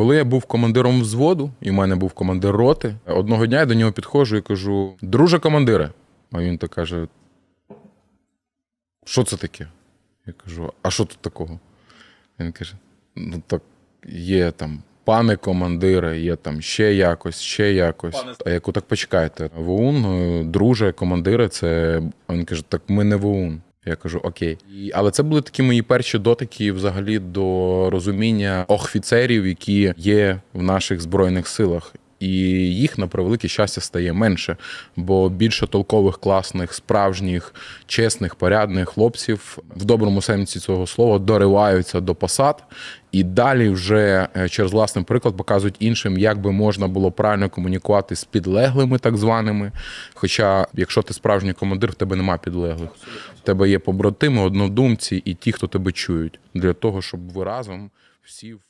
Коли я був командиром взводу, і в мене був командир роти, одного дня я до нього підходжу і кажу: друже командире. А він так каже: Що це таке? Я кажу, а що тут такого? Він каже: ну так є там. Пане командире, є там ще якось, ще якось. А я кажу, так почекайте. ВОУН, друже, командире, це. Він каже, так ми не ВОУН. Я кажу, окей. І, але це були такі мої перші дотики взагалі до розуміння офіцерів, які є в наших збройних силах. І їх на превелике щастя стає менше, бо більше толкових, класних, справжніх, чесних, порядних хлопців в доброму сенсі цього слова дориваються до посад, і далі вже е, через власний приклад показують іншим, як би можна було правильно комунікувати з підлеглими, так званими. Хоча, якщо ти справжній командир, в тебе нема підлеглих. В тебе є побратими, однодумці і ті, хто тебе чують, для того, щоб ви разом всі в